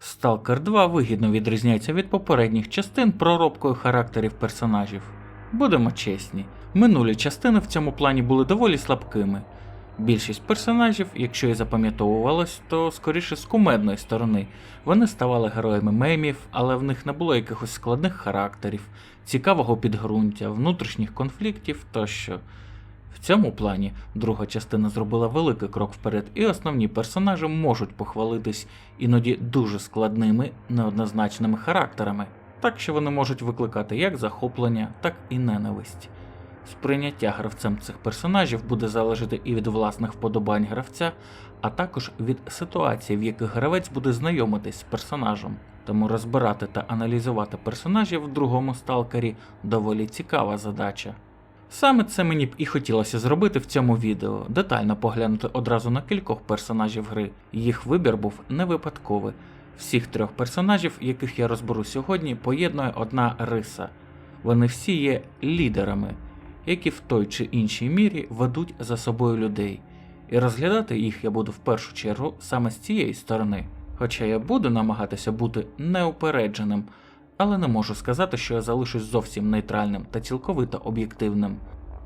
Stalker 2 вигідно відрізняється від попередніх частин проробкою характерів персонажів. Будемо чесні, минулі частини в цьому плані були доволі слабкими. Більшість персонажів, якщо і запам'ятовувалось, то скоріше з кумедної сторони. Вони ставали героями мемів, але в них не було якихось складних характерів, цікавого підґрунтя, внутрішніх конфліктів тощо. В цьому плані друга частина зробила великий крок вперед, і основні персонажі можуть похвалитись іноді дуже складними, неоднозначними характерами, так що вони можуть викликати як захоплення, так і ненависть. Сприйняття гравцем цих персонажів буде залежати і від власних вподобань гравця, а також від ситуацій, в яких гравець буде знайомитись з персонажем. Тому розбирати та аналізувати персонажів в другому сталкері доволі цікава задача. Саме це мені б і хотілося зробити в цьому відео, детально поглянути одразу на кількох персонажів гри. Їх вибір був не випадковий. Всіх трьох персонажів, яких я розберу сьогодні, поєднує одна риса. Вони всі є лідерами, які в той чи іншій мірі ведуть за собою людей. І розглядати їх я буду в першу чергу саме з цієї сторони. Хоча я буду намагатися бути неупередженим, але не можу сказати, що я залишусь зовсім нейтральним та цілковито об'єктивним.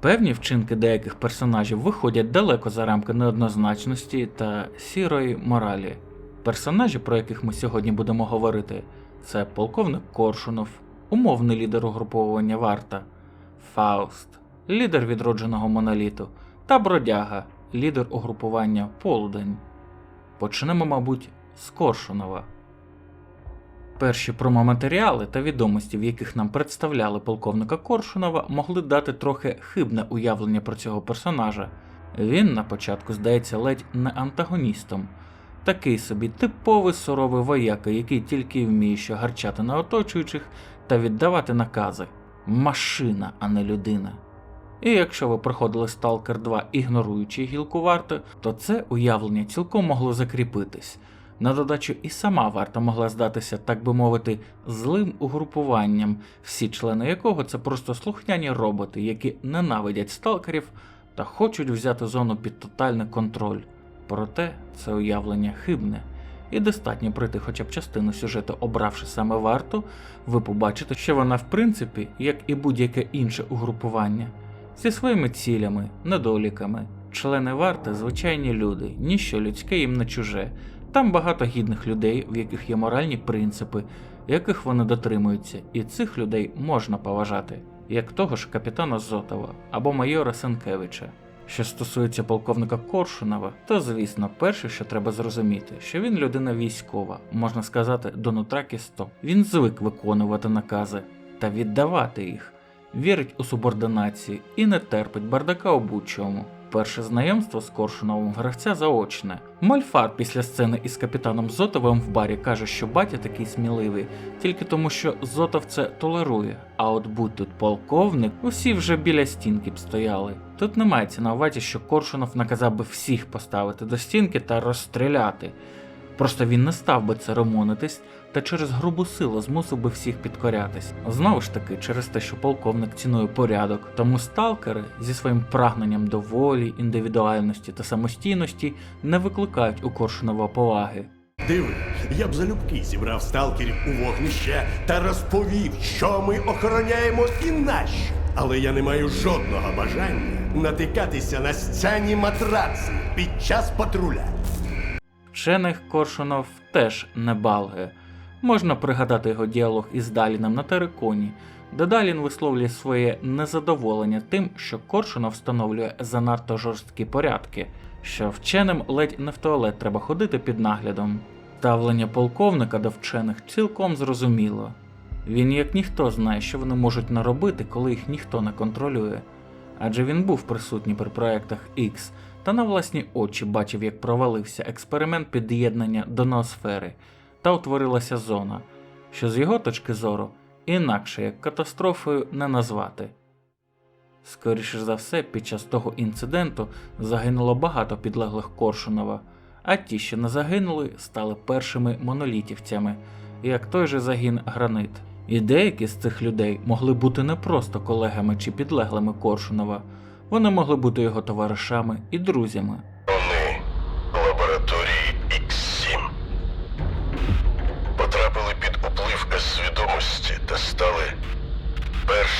Певні вчинки деяких персонажів виходять далеко за рамки неоднозначності та сірої моралі. Персонажі, про яких ми сьогодні будемо говорити, це полковник Коршунов, умовний лідер угруповування Варта, Фауст, лідер відродженого моноліту, та Бродяга, лідер угрупування Полдень. Почнемо, мабуть, з Коршунова. Перші промоматеріали та відомості, в яких нам представляли полковника Коршунова, могли дати трохи хибне уявлення про цього персонажа. Він на початку здається ледь не антагоністом, такий собі типовий суровий вояка, який тільки вміє що гарчати на оточуючих та віддавати накази. Машина, а не людина. І якщо ви проходили Stalker 2 ігноруючи гілку варти, то це уявлення цілком могло закріпитись. На додачу і сама варта могла здатися, так би мовити, злим угрупуванням, всі члени якого це просто слухняні роботи, які ненавидять сталкерів та хочуть взяти зону під тотальний контроль. Проте це уявлення хибне, і достатньо пройти хоча б частину сюжету, обравши саме варту, ви побачите, що вона, в принципі, як і будь-яке інше угрупування, зі своїми цілями, недоліками. Члени варти звичайні люди, ніщо людське їм не чуже. Там багато гідних людей, в яких є моральні принципи, яких вони дотримуються, і цих людей можна поважати, як того ж капітана Зотова або майора Сенкевича. Що стосується полковника Коршунова, то звісно, перше, що треба зрозуміти, що він людина військова, можна сказати, до нутра кісто. Він звик виконувати накази та віддавати їх, вірить у субординацію і не терпить бардака у будь-чому. Перше знайомство з Коршуновим гравця заочне. Мольфар після сцени із капітаном Зотовим в барі каже, що батя такий сміливий, тільки тому, що Зотов це толерує. А от будь тут полковник, усі вже біля стінки б стояли. Тут не мається на увазі, що Коршунов наказав би всіх поставити до стінки та розстріляти. Просто він не став би церемонитись та через грубу силу змусив би всіх підкорятись. Знову ж таки, через те, що полковник цінує порядок, тому сталкери зі своїм прагненням до волі, індивідуальності та самостійності не викликають у Коршунова поваги. Диви, я б залюбки зібрав сталкерів у вогнище та розповів, що ми охороняємо і нащо. Але я не маю жодного бажання натикатися на сцені матраци під час патруля. Вчених Коршунов теж не балгає. Можна пригадати його діалог із Даліном на Тереконі, де Далін висловлює своє незадоволення тим, що Коршунов встановлює занадто жорсткі порядки, що вченим ледь не в туалет треба ходити під наглядом. Ставлення полковника до вчених цілком зрозуміло. Він як ніхто знає, що вони можуть наробити, коли їх ніхто не контролює. Адже він був присутній при проектах X та на власні очі бачив, як провалився експеримент під'єднання до ноосфери та утворилася зона, що з його точки зору інакше як катастрофою не назвати. Скоріше за все, під час того інциденту загинуло багато підлеглих Коршунова, а ті, що не загинули, стали першими монолітівцями, як той же загін Гранит. І деякі з цих людей могли бути не просто колегами чи підлеглими Коршунова, вони могли бути його товаришами і друзями.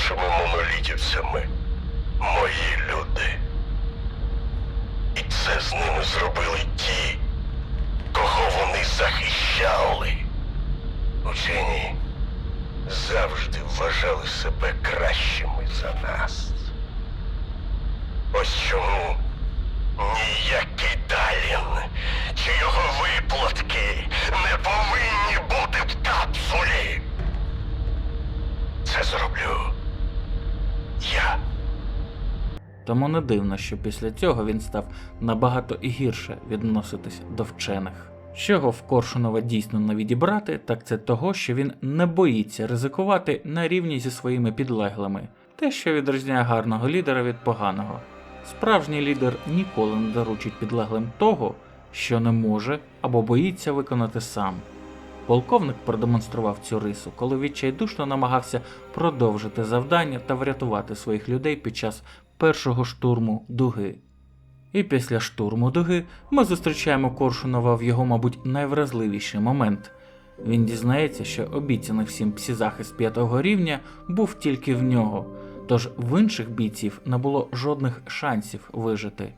Першими монолітівцями. Мої люди. І це з ними зробили ті, кого вони захищали. Учені завжди вважали себе кращими за нас. Ось чому ніякий Далін чи його виплатки не повинні бути в капсулі. Це зроблю я. Тому не дивно, що після цього він став набагато і гірше відноситись до вчених. Чого в Коршунова дійсно не відібрати, так це того, що він не боїться ризикувати на рівні зі своїми підлеглими, те, що відрізняє гарного лідера від поганого. Справжній лідер ніколи не доручить підлеглим того, що не може або боїться виконати сам. Полковник продемонстрував цю рису, коли відчайдушно намагався продовжити завдання та врятувати своїх людей під час першого штурму дуги. І після штурму дуги ми зустрічаємо Коршунова в його, мабуть, найвразливіший момент. Він дізнається, що обіцяний всім псізахист п'ятого рівня був тільки в нього, тож в інших бійців не було жодних шансів вижити.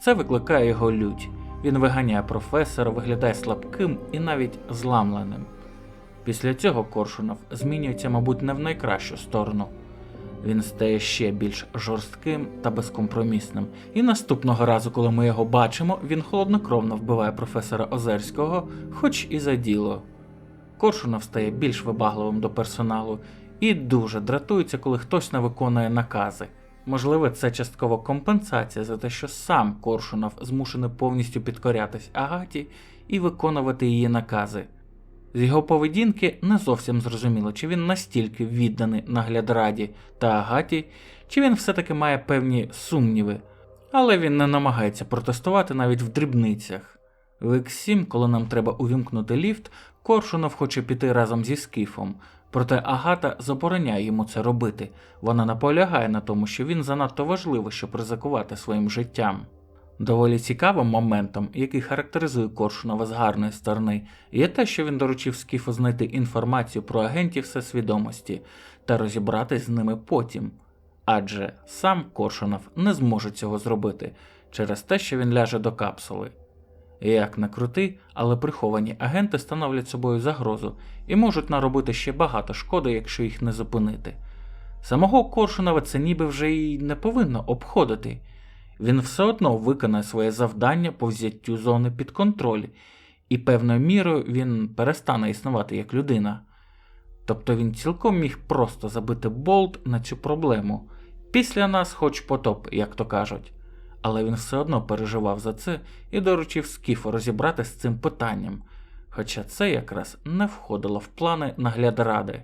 Це викликає його лють. Він виганяє професора, виглядає слабким і навіть зламленим. Після цього Коршунов змінюється, мабуть, не в найкращу сторону. Він стає ще більш жорстким та безкомпромісним. І наступного разу, коли ми його бачимо, він холоднокровно вбиває професора Озерського, хоч і за діло. Коршунов стає більш вибагливим до персоналу і дуже дратується, коли хтось не виконує накази. Можливо, це часткова компенсація за те, що сам Коршунов змушений повністю підкорятись Агаті і виконувати її накази. З його поведінки не зовсім зрозуміло, чи він настільки відданий наглядраді та Агаті, чи він все-таки має певні сумніви, але він не намагається протестувати навіть в дрібницях. В X7, коли нам треба увімкнути ліфт, Коршунов хоче піти разом зі Скіфом, проте Агата забороняє йому це робити. Вона наполягає на тому, що він занадто важливий, щоб ризикувати своїм життям. Доволі цікавим моментом, який характеризує Коршунова з гарної сторони, є те, що він доручив Скіфу знайти інформацію про агентів всесвідомості та розібратись з ними потім. Адже сам Коршунов не зможе цього зробити через те, що він ляже до капсули. Як не крути, але приховані агенти становлять собою загрозу і можуть наробити ще багато шкоди, якщо їх не зупинити. Самого Коршунова це ніби вже й не повинно обходити. Він все одно виконає своє завдання по взяттю зони під контроль, і певною мірою він перестане існувати як людина. Тобто він цілком міг просто забити болт на цю проблему. Після нас хоч потоп, як то кажуть. Але він все одно переживав за це і доручив Скіфу розібрати з цим питанням, хоча це якраз не входило в плани наглядради.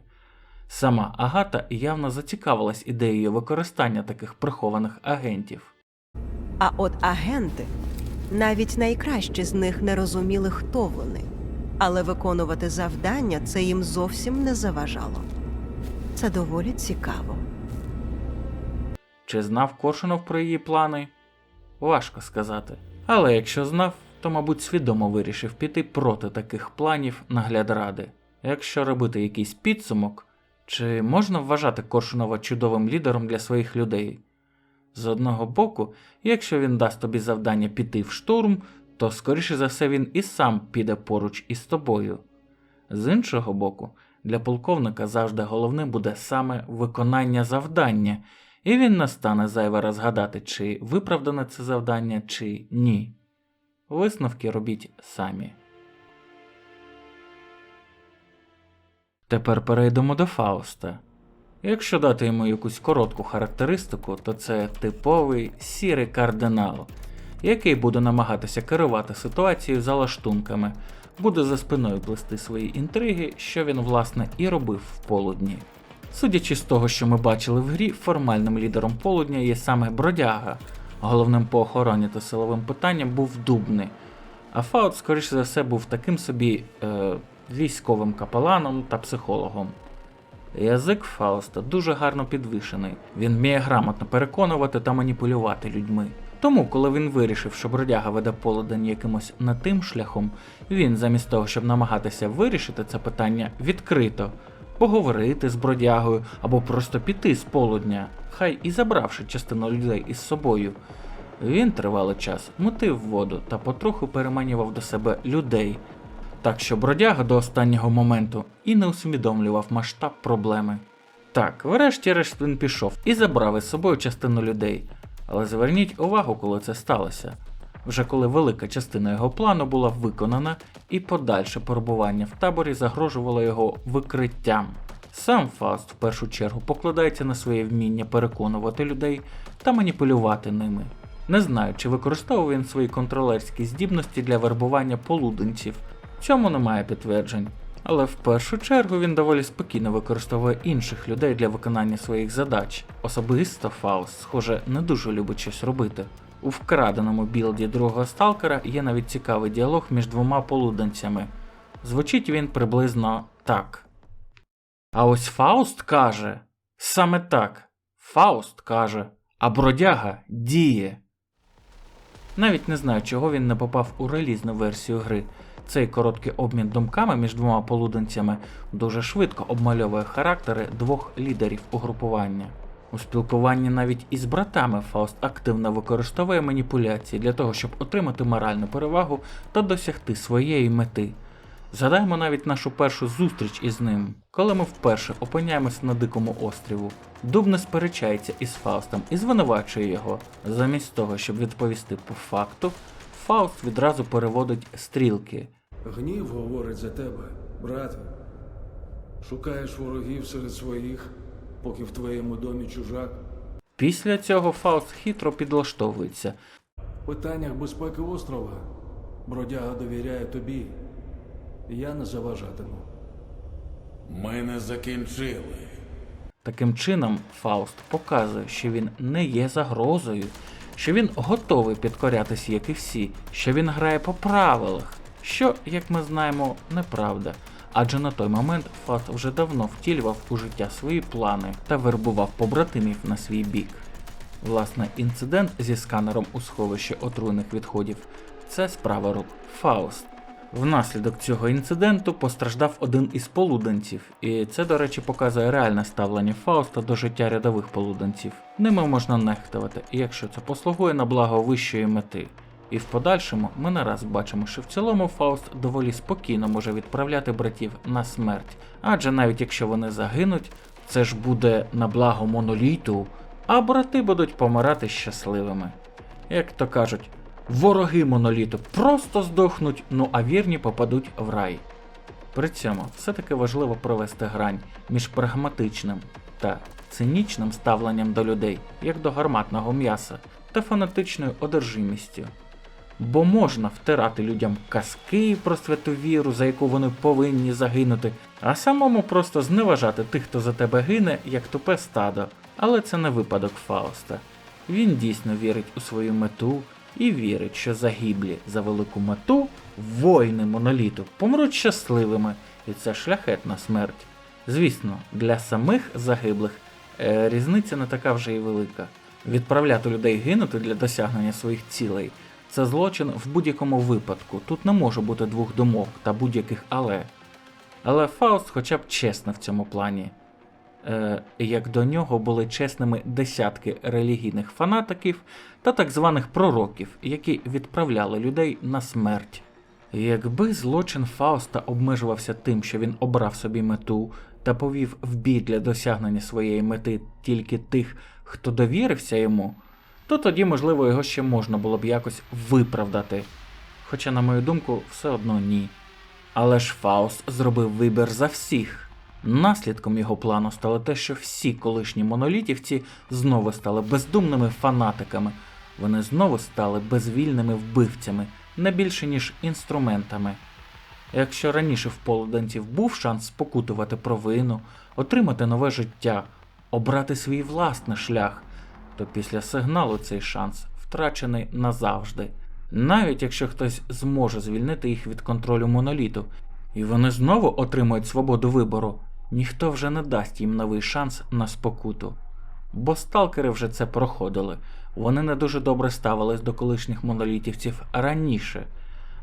Сама Агата явно зацікавилась ідеєю використання таких прихованих агентів. А от агенти, навіть найкращі з них не розуміли, хто вони. Але виконувати завдання це їм зовсім не заважало. Це доволі цікаво. Чи знав Коршунов про її плани? Важко сказати. Але якщо знав, то, мабуть, свідомо вирішив піти проти таких планів наглядради. Якщо робити якийсь підсумок, чи можна вважати Коршунова чудовим лідером для своїх людей? З одного боку, якщо він дасть тобі завдання піти в штурм, то скоріше за все він і сам піде поруч із тобою. З іншого боку, для полковника завжди головним буде саме виконання завдання, і він не стане зайве раз гадати, чи виправдане це завдання, чи ні. Висновки робіть самі. Тепер перейдемо до Фауста. Якщо дати йому якусь коротку характеристику, то це типовий сірий кардинал, який буде намагатися керувати ситуацією за лаштунками, буде за спиною плести свої інтриги, що він, власне, і робив в полудні. Судячи з того, що ми бачили в грі, формальним лідером полудня є саме бродяга. Головним по охороні та силовим питанням був Дубний, а Фаут, скоріше за все, був таким собі е, військовим капеланом та психологом. Язик Фауста дуже гарно підвішений. Він вміє грамотно переконувати та маніпулювати людьми. Тому, коли він вирішив, що бродяга веде полудень якимось не тим шляхом, він, замість того, щоб намагатися вирішити це питання відкрито, поговорити з бродягою або просто піти з полудня, хай і забравши частину людей із собою. Він тривалий час мутив воду та потроху переманював до себе людей, так що бродяга до останнього моменту і не усвідомлював масштаб проблеми. Так, врешті-решт він пішов і забрав із собою частину людей. Але зверніть увагу, коли це сталося. Вже коли велика частина його плану була виконана, і подальше перебування в таборі загрожувало його викриттям. Сам Фауст в першу чергу покладається на своє вміння переконувати людей та маніпулювати ними. Не знаю, чи використовував він свої контролерські здібності для вербування полуденців. Цьому немає підтверджень. Але в першу чергу він доволі спокійно використовує інших людей для виконання своїх задач. Особисто Фауст, схоже, не дуже любить щось робити. У вкраденому білді другого сталкера є навіть цікавий діалог між двома полуденцями. Звучить він приблизно так. А ось Фауст каже саме так. Фауст каже, а бродяга діє. Навіть не знаю, чого він не попав у релізну версію гри. Цей короткий обмін думками між двома полуденцями дуже швидко обмальовує характери двох лідерів угрупування. У спілкуванні навіть із братами Фауст активно використовує маніпуляції для того, щоб отримати моральну перевагу та досягти своєї мети. Згадаємо навіть нашу першу зустріч із ним, коли ми вперше опиняємося на дикому острову. Дуб не сперечається із Фаустом і звинувачує його. Замість того, щоб відповісти по факту, Фауст відразу переводить стрілки. Гнів говорить за тебе, брате. Шукаєш ворогів серед своїх, поки в твоєму домі чужак. Після цього Фауст хитро підлаштовується. В питаннях безпеки острова бродяга довіряє тобі. Я не заважатиму. Ми не закінчили. Таким чином, Фауст показує, що він не є загрозою, що він готовий підкорятися, як і всі, що він грає по правилах, що, як ми знаємо, неправда. Адже на той момент Фауст вже давно втілював у життя свої плани та вербував побратимів на свій бік. Власне, інцидент зі сканером у сховищі отруйних відходів це справа рук Фауст. Внаслідок цього інциденту постраждав один із полуденців, і це, до речі, показує реальне ставлення Фауста до життя рядових полуденців. Ними можна нехтувати, якщо це послугує на благо вищої мети. І в подальшому ми не раз бачимо, що в цілому Фауст доволі спокійно може відправляти братів на смерть, адже навіть якщо вони загинуть, це ж буде на благо моноліту, а брати будуть помирати щасливими. Як то кажуть, вороги моноліту просто здохнуть, ну а вірні попадуть в рай. При цьому все-таки важливо провести грань між прагматичним та цинічним ставленням до людей, як до гарматного м'яса, та фанатичною одержимістю. Бо можна втирати людям казки про святу віру, за яку вони повинні загинути, а самому просто зневажати тих, хто за тебе гине, як тупе стадо. Але це не випадок Фауста. Він дійсно вірить у свою мету і вірить, що загиблі за велику мету воїни моноліту помруть щасливими, і це шляхетна смерть. Звісно, для самих загиблих е, різниця не така вже й велика. Відправляти людей гинути для досягнення своїх цілей це злочин в будь-якому випадку. Тут не може бути двох думок та будь-яких але. Але Фауст хоча б чесно в цьому плані. Е, як до нього були чесними десятки релігійних фанатиків та так званих пророків, які відправляли людей на смерть. Якби злочин Фауста обмежувався тим, що він обрав собі мету та повів в бій для досягнення своєї мети тільки тих, хто довірився йому, то тоді, можливо, його ще можна було б якось виправдати. Хоча, на мою думку, все одно ні. Але ж Фауст зробив вибір за всіх. Наслідком його плану стало те, що всі колишні монолітівці знову стали бездумними фанатиками. Вони знову стали безвільними вбивцями, не більше ніж інструментами. Якщо раніше в полуденців був шанс спокутувати провину, отримати нове життя, обрати свій власний шлях, то після сигналу цей шанс втрачений назавжди. Навіть якщо хтось зможе звільнити їх від контролю моноліту, і вони знову отримають свободу вибору, ніхто вже не дасть їм новий шанс на спокуту. Бо сталкери вже це проходили, вони не дуже добре ставились до колишніх монолітівців раніше,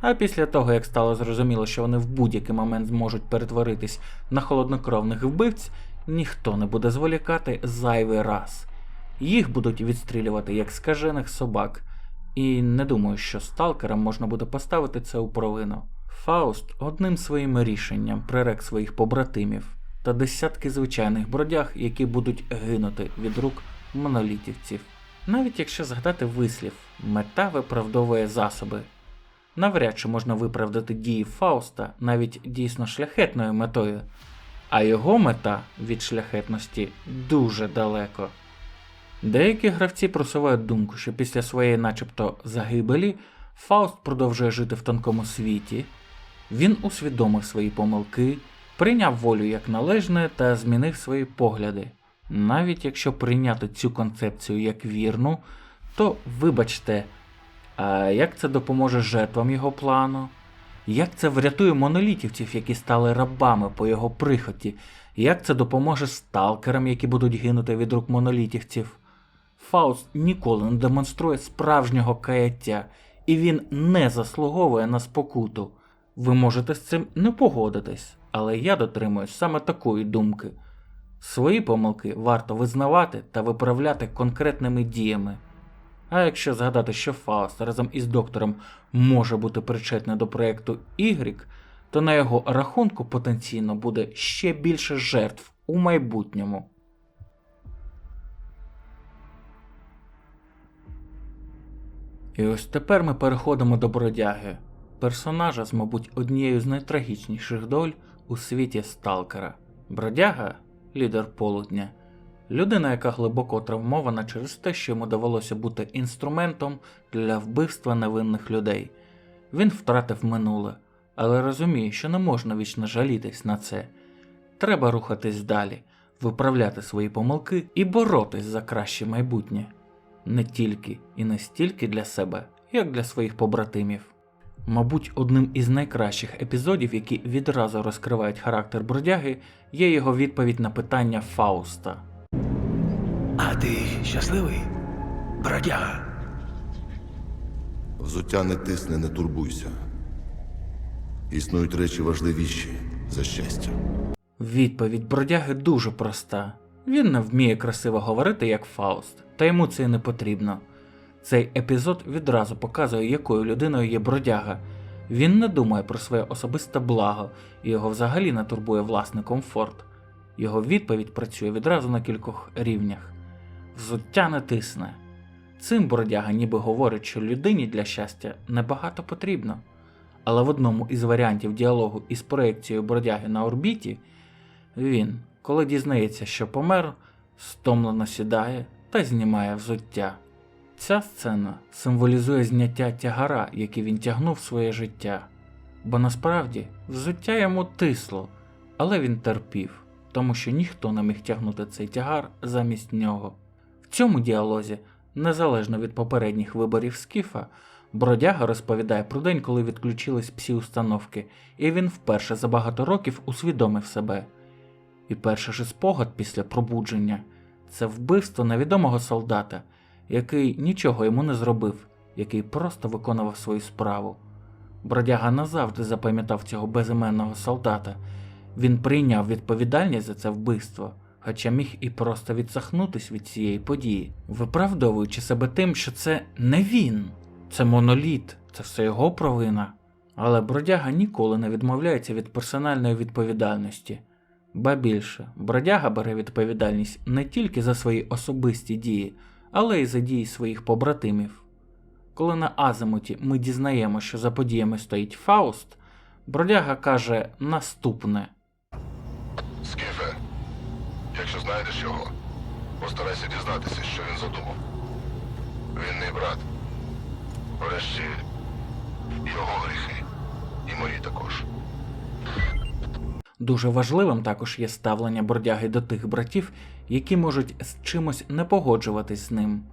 А після того, як стало зрозуміло, що вони в будь-який момент зможуть перетворитись на холоднокровних вбивць, ніхто не буде зволікати зайвий раз. Їх будуть відстрілювати як скажених собак, і не думаю, що сталкерам можна буде поставити це у провину. Фауст одним своїм рішенням прирек своїх побратимів та десятки звичайних бродяг, які будуть гинути від рук монолітівців. Навіть якщо згадати вислів, мета виправдовує засоби. Навряд чи можна виправдати дії Фауста навіть дійсно шляхетною метою, а його мета від шляхетності дуже далеко. Деякі гравці просувають думку, що після своєї начебто загибелі Фауст продовжує жити в тонкому світі, він усвідомив свої помилки, прийняв волю як належне та змінив свої погляди. Навіть якщо прийняти цю концепцію як вірну, то вибачте, а як це допоможе жертвам його плану? Як це врятує монолітівців, які стали рабами по його прихоті? Як це допоможе сталкерам, які будуть гинути від рук монолітівців? Фауст ніколи не демонструє справжнього каяття, і він не заслуговує на спокуту. Ви можете з цим не погодитись, але я дотримуюсь саме такої думки. Свої помилки варто визнавати та виправляти конкретними діями. А якщо згадати, що Фауст разом із доктором може бути причетний до проєкту Y, то на його рахунку потенційно буде ще більше жертв у майбутньому. І ось тепер ми переходимо до бродяги, персонажа з, мабуть, однією з найтрагічніших доль у світі Сталкера. Бродяга, лідер полудня, людина, яка глибоко травмована через те, що йому довелося бути інструментом для вбивства невинних людей. Він втратив минуле, але розуміє, що не можна вічно жалітись на це. Треба рухатись далі, виправляти свої помилки і боротись за краще майбутнє не тільки і не стільки для себе, як для своїх побратимів. Мабуть, одним із найкращих епізодів, які відразу розкривають характер бродяги, є його відповідь на питання Фауста. А ти щасливий? Бродяга. Взуття не тисне, не турбуйся. Існують речі важливіші за щастя. Відповідь бродяги дуже проста. Він не вміє красиво говорити як Фауст, та йому це не потрібно. Цей епізод відразу показує, якою людиною є бродяга. Він не думає про своє особисте благо, і його взагалі не турбує власний комфорт. Його відповідь працює відразу на кількох рівнях. Взуття не тисне. Цим бродяга ніби говорить, що людині для щастя небагато потрібно. Але в одному із варіантів діалогу із проекцією бродяги на орбіті він, коли дізнається, що помер, стомлено сідає та знімає взуття. Ця сцена символізує зняття тягара, який він тягнув своє життя. Бо насправді взуття йому тисло, але він терпів, тому що ніхто не міг тягнути цей тягар замість нього. В цьому діалозі, незалежно від попередніх виборів Скіфа, бродяга розповідає про день, коли відключились всі установки, і він вперше за багато років усвідомив себе. І перший же спогад після пробудження це вбивство невідомого солдата, який нічого йому не зробив, який просто виконував свою справу. Бродяга назавжди запам'ятав цього безіменного солдата. Він прийняв відповідальність за це вбивство, хоча міг і просто відсахнутись від цієї події, виправдовуючи себе тим, що це не він, це моноліт, це все його провина. Але бродяга ніколи не відмовляється від персональної відповідальності. Ба більше, бродяга бере відповідальність не тільки за свої особисті дії, але й за дії своїх побратимів. Коли на Азимуті ми дізнаємо, що за подіями стоїть Фауст, бродяга каже наступне. Скіфе, якщо знайдеш його, постарайся дізнатися, що він задумав. Він мій брат. Врешті його гріхи. І мої також. Дуже важливим також є ставлення бродяги до тих братів, які можуть з чимось не погоджуватись з ним.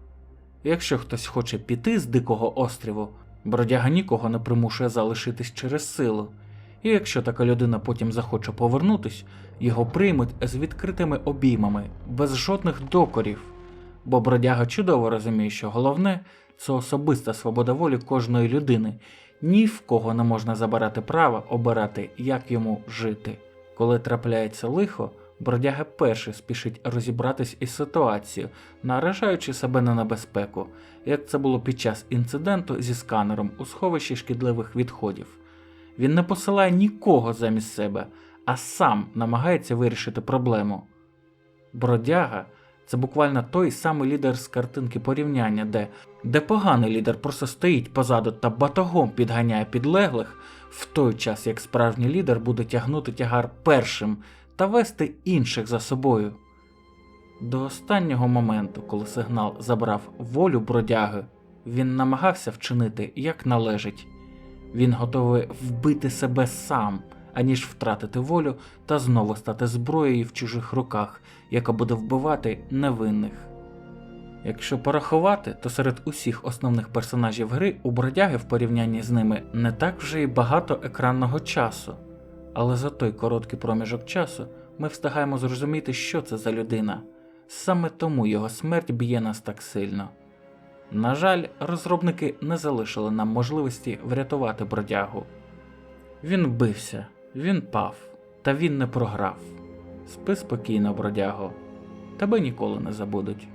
Якщо хтось хоче піти з дикого остріву, бродяга нікого не примушує залишитись через силу, і якщо така людина потім захоче повернутись, його приймуть з відкритими обіймами, без жодних докорів. Бо бродяга чудово розуміє, що головне це особиста свобода волі кожної людини, ні в кого не можна забирати право обирати, як йому жити. Коли трапляється лихо, бродяга перший спішить розібратись із ситуацією, наражаючи себе на небезпеку, як це було під час інциденту зі сканером у сховищі шкідливих відходів. Він не посилає нікого замість себе, а сам намагається вирішити проблему. Бродяга це буквально той самий лідер з картинки порівняння, де, де поганий лідер просто стоїть позаду та батогом підганяє підлеглих, в той час як справжній лідер буде тягнути тягар першим та вести інших за собою. До останнього моменту, коли сигнал забрав волю бродяги, він намагався вчинити як належить. Він готовий вбити себе сам, аніж втратити волю та знову стати зброєю в чужих руках, яка буде вбивати невинних. Якщо порахувати, то серед усіх основних персонажів гри у бродяги в порівнянні з ними не так вже й багато екранного часу, але за той короткий проміжок часу ми встигаємо зрозуміти, що це за людина. Саме тому його смерть б'є нас так сильно. На жаль, розробники не залишили нам можливості врятувати бродягу. Він бився, він пав, та він не програв. Спи спокійно, бродяго, тебе ніколи не забудуть.